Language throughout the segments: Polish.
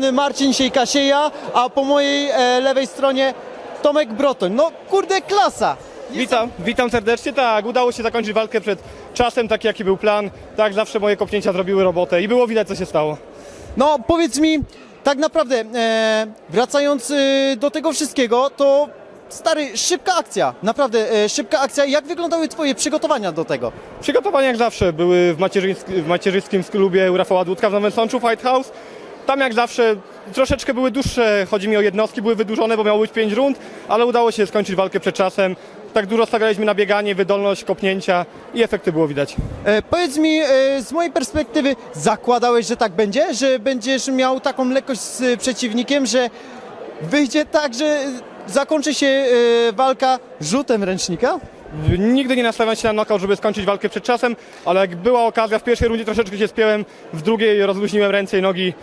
strony Marcin Siejkasieja, a po mojej e, lewej stronie Tomek Brotoń. No kurde, klasa! Witam, witam serdecznie. Tak, udało się zakończyć walkę przed czasem, taki jaki był plan. Tak, zawsze moje kopnięcia zrobiły robotę i było widać, co się stało. No powiedz mi, tak naprawdę, e, wracając e, do tego wszystkiego, to stary, szybka akcja, naprawdę e, szybka akcja. Jak wyglądały twoje przygotowania do tego? Przygotowania jak zawsze były w, macierzyńsk- w macierzyskim klubie u Rafała Dudka w Nowym Sączu Fight House. Tam jak zawsze troszeczkę były dłuższe, chodzi mi o jednostki, były wydłużone, bo miało być 5 rund, ale udało się skończyć walkę przed czasem. Tak dużo stawialiśmy na bieganie, wydolność, kopnięcia i efekty było widać. E, powiedz mi, e, z mojej perspektywy, zakładałeś, że tak będzie? Że będziesz miał taką lekkość z e, przeciwnikiem, że wyjdzie tak, że zakończy się e, walka rzutem ręcznika? Nigdy nie nastawiam się na knockout, żeby skończyć walkę przed czasem, ale jak była okazja, w pierwszej rundzie troszeczkę się spięłem, w drugiej rozluźniłem ręce i nogi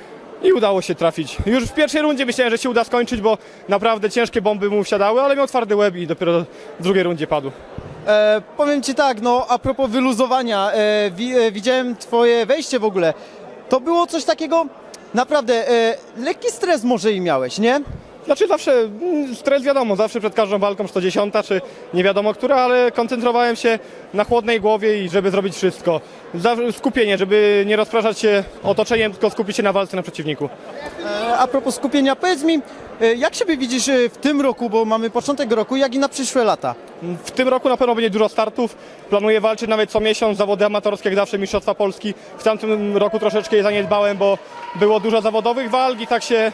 i udało się trafić. Już w pierwszej rundzie myślałem, że się uda skończyć, bo naprawdę ciężkie bomby mu wsiadały, ale miał twardy łeb i dopiero w drugiej rundzie padł. E, powiem ci tak, no a propos wyluzowania, e, wi, e, widziałem twoje wejście w ogóle. To było coś takiego, naprawdę, e, lekki stres może i miałeś, nie? Znaczy zawsze, mm, stres wiadomo, zawsze przed każdą walką 110 czy nie wiadomo która, ale koncentrowałem się na chłodnej głowie i żeby zrobić wszystko. Skupienie, żeby nie rozpraszać się otoczeniem, tylko skupić się na walce na przeciwniku. E, a propos skupienia, powiedz mi, e, jak siebie widzisz e, w tym roku, bo mamy początek roku, jak i na przyszłe lata? W tym roku na pewno będzie dużo startów. Planuję walczyć nawet co miesiąc, zawody amatorskie, jak zawsze Mistrzostwa Polski. W tamtym roku troszeczkę je zaniedbałem, bo było dużo zawodowych walk i tak się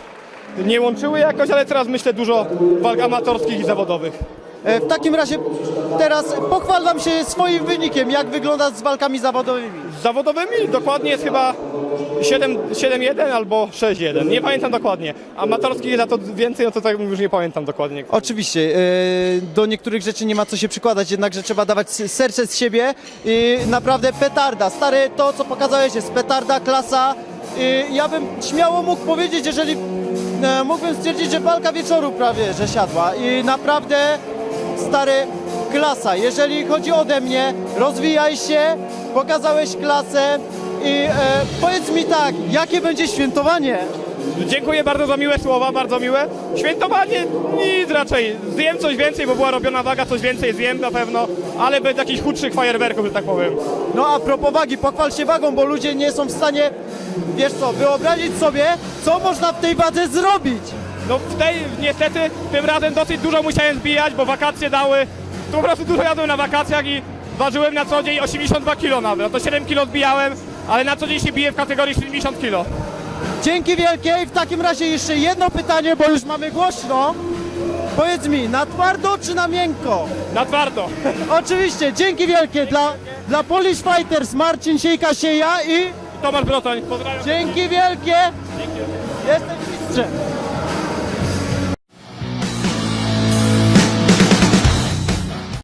nie łączyły jakoś, ale teraz myślę dużo walk amatorskich i zawodowych. E, w takim razie teraz pochwal nam się swoim wynikiem, jak wygląda z walkami zawodowymi. Z zawodowymi dokładnie jest chyba 7 7-1 albo 6-1, nie pamiętam dokładnie. Amatorskich za to więcej, no to tak już nie pamiętam dokładnie. Oczywiście, e, do niektórych rzeczy nie ma co się przykładać, jednakże trzeba dawać serce z siebie i naprawdę petarda. Stary, to co pokazałeś jest petarda, klasa. I ja bym śmiało mógł powiedzieć, jeżeli e, mógłbym stwierdzić, że walka wieczoru prawie, że siadła i naprawdę stary, klasa. Jeżeli chodzi ode mnie, rozwijaj się, pokazałeś klasę i e, powiedz mi tak, jakie będzie świętowanie? Dziękuję bardzo za miłe słowa, bardzo miłe. Świętowanie nic raczej. Zjem coś więcej, bo była robiona waga, coś więcej zjem na pewno, ale bez jakichś chudszych fajerwerków, że tak powiem. No a propos wagi, pochwal się wagą, bo ludzie nie są w stanie, wiesz co, wyobrazić sobie, co można w tej wadze zrobić. No w tej niestety tym razem dosyć dużo musiałem zbijać, bo wakacje dały. Tu po prostu dużo jadłem na wakacjach i ważyłem na co dzień 82 kg nawet. No to 7 kg zbijałem, ale na co dzień się biję w kategorii 70 kg. Dzięki wielkie i w takim razie jeszcze jedno pytanie, bo już mamy głośno. Powiedz mi, na twardo czy na miękko? Na twardo. Oczywiście, dzięki wielkie dla, dla Polish Fighters Marcin Siejka-Sieja i Tomasz Brotoń, pozdrawiam. dzięki wielkie. Jesteś mistrzem.